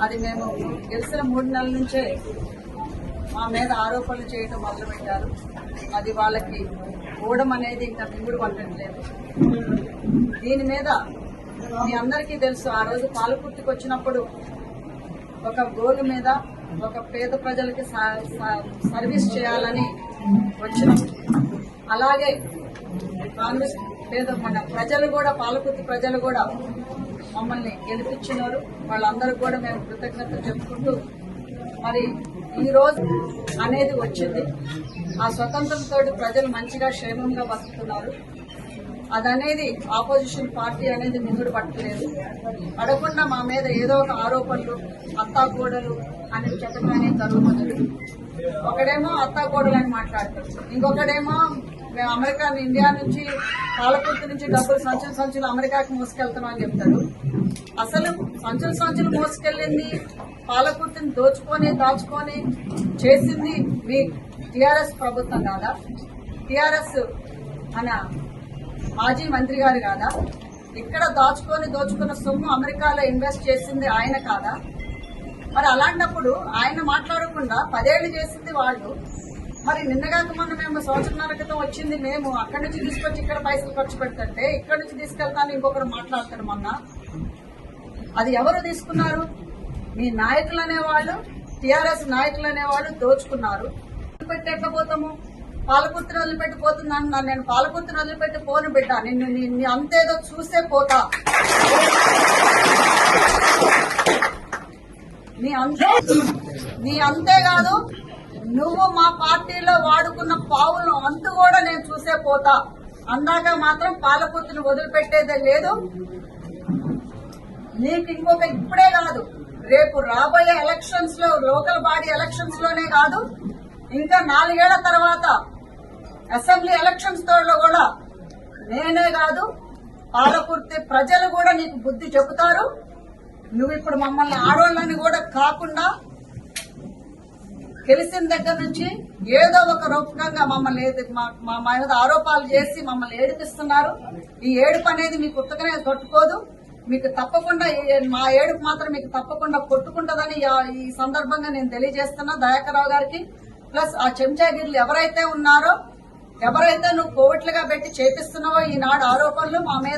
అది మేము గెలిచిన మూడు నెలల నుంచే మా మీద ఆరోపణలు చేయడం మొదలుపెట్టారు. అది వాళ్ళకి ఊడం అనేది ఇంకా మింగుడు పట్టట్లేదు. దీని మీద మీ అందరికీ తెలుసు ఆ రోజు పాలకుర్తికి వచ్చినప్పుడు ఒక గోలు మీద ఒక పేద ప్రజలకి స- సర్వీస్ చేయాలని వచ్చినాం. అలాగే కాంగ్రెస్ పేద మన ప్రజలు కూడా పాలకుర్తి ప్రజలు కూడా మమ్మల్ని గెలిపించినారు. వాళ్ళందరూ కూడా మేము కృతజ్ఞతలు చెప్పుకుంటూ మరి ఈ రోజు అనేది వచ్చింది. ఆ స్వతంత్రంతో ప్రజలు మంచిగా క్షేమంగా బతుకుతున్నారు. అదనేది ఆపోజిషన్ పార్టీ అనేది ముందుడు పట్టలేదు. పడకుండా మా మీద ఏదో ఒక ఆరోపణలు అత్తాకోడలు అని చెప్పగానే జరుగుతుంది ఒకడేమో అత్తాకోడలు అని మాట్లాడతారు ఇంకొకడేమో మేము అమెరికా ఇండియా నుంచి పాలకుర్తి నుంచి డబ్బులు సంచులు సంచులు అమెరికాకి మోసుకెళ్తున్నాం అని చెప్తాడు అసలు సంచులు సంచులు మోసుకెళ్ళింది పాలకుర్తిని దోచుకొని దాచుకొని చేసింది మీ టిఆర్ఎస్ ప్రభుత్వం కాదా? టిఆర్ఎస్ మన మాజీ మంత్రి గారు కాదా? ఇక్కడ దాచుకొని దోచుకున్న సొమ్ము అమెరికాలో ఇన్వెస్ట్ చేసింది ఆయన కాదా? మరి అలాంటప్పుడు ఆయన మాట్లాడకుండా పదేళ్ళు చేసింది వాళ్ళు. మరి నిన్నగాక మొన్న మేము సంవత్సరాల క్రితం వచ్చింది మేము అక్కడి నుంచి తీసుకొచ్చి ఇక్కడ పైసలు ఖర్చు పెడుతుంటే ఇక్కడ నుంచి తీసుకెళ్తాను ఇంకొకరు మాట్లాడతాడు మొన్న. అది ఎవరు తీసుకున్నారు? మీ నాయకులు అనేవాళ్ళు టిఆర్ఎస్ నాయకులు అనేవాళ్ళు దోచుకున్నారు. పెట్టి ఎట్లా పోతాము? పాలకుర్తిని వదిలిపెట్టి పోతుందని అంటున్నాను నేను పాలకుర్తిని వదిలిపెట్టి పోను బిడ్డ. నిన్ను నీ- అంతేదో చూసే పోతా. నీ అంతే నీ అంతే కాదు. నువ్వు మా పార్టీలో వాడుకున్న పావులు అంతు కూడా నేను చూసే పోతా. అందాక మాత్రం పాలకుర్తిని వదిలిపెట్టేదే లేదు. నీకు ఇంకొక ఇప్పుడే కాదు. రేపు రాబోయే ఎలక్షన్స్లో లోకల్ బాడీ ఎలక్షన్స్లోనే కాదు. ఇంకా నాలుగేళ్ళ తర్వాత అసెంబ్లీ ఎలక్షన్స్ తోడలో కూడా నేనే కాదు పాలకుర్తి ప్రజలు కూడా నీకు బుద్ధి చెబుతారు. నువ్వు ఇప్పుడు మమ్మల్ని ఆడవాళ్ళని కూడా కాకుండా తెలిసిన దగ్గర నుంచి ఏదో ఒక రూపకంగా మమ్మల్ని మా- మా మీద ఆరోపాలు చేసి మమ్మల్ని ఏడిపిస్తున్నారు. ఈ ఏడుపు అనేది మీకు ఉత్తకనే కొట్టుకోదు. మీకు తప్పకుండా మా ఏడుపు మాత్రం మీకు తప్పకుండా కొట్టుకుంటదని ఈ- సందర్భంగా నేను తెలియజేస్తున్నా దయాకరావు గారికి. ప్లస్ ఆ చెంచాగిరిలు ఎవరైతే ఉన్నారో ఎవరైతే నువ్వు కోవిట్లుగా పెట్టి చేపిస్తున్నావో ఈనాడు ఆరోపణలు మా మీద